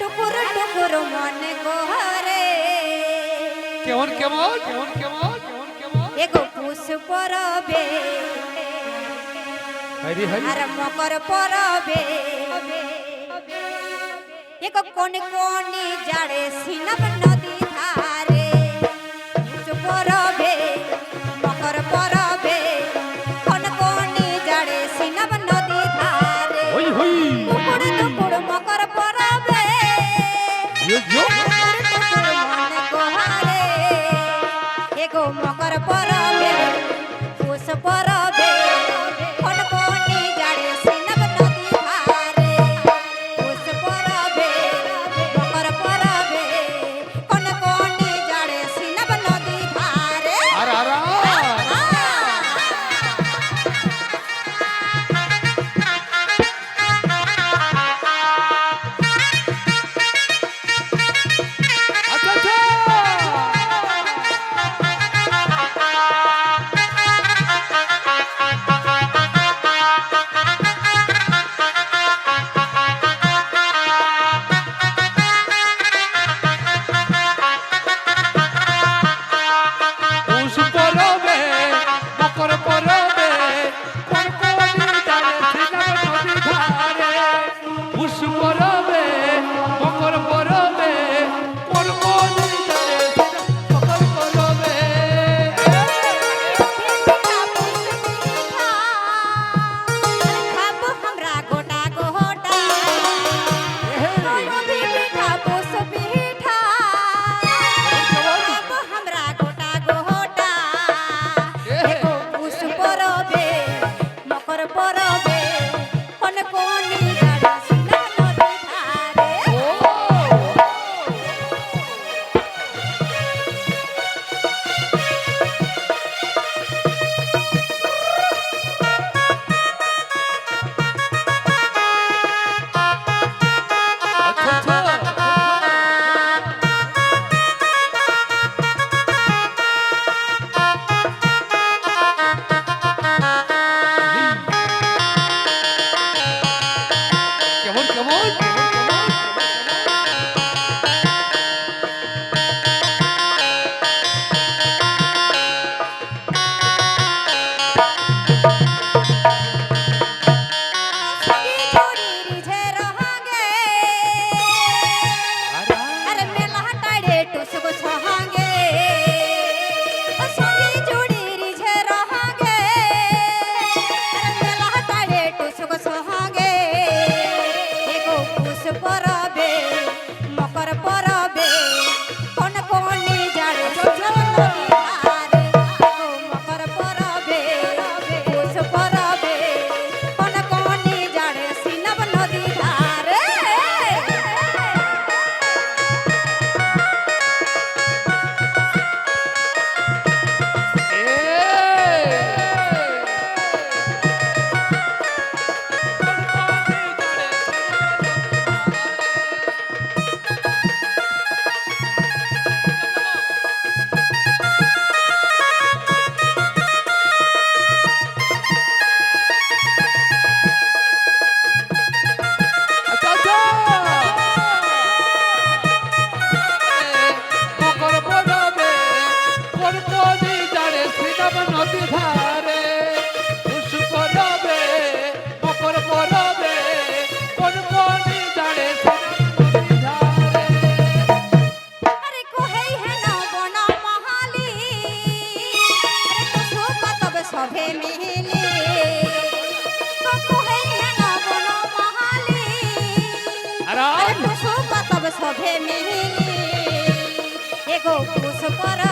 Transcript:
টুকুর টুকুর মনে গোহারে। কেমন কেমন? কেমন কেমন? কেমন কেমন এগো পুষ পরবে। হরি হরি আর মকর পরবে। এগো কোন কোন জাড়ে সিনাব নদ পরবে মকর পরবে। কোন কোনি জাড়ে সিনাব নদী ধারে। হই হই। উপরে দুপুর মকর por hoy. সভে মিলে? সভে মিলি? এগো পুষ্পরা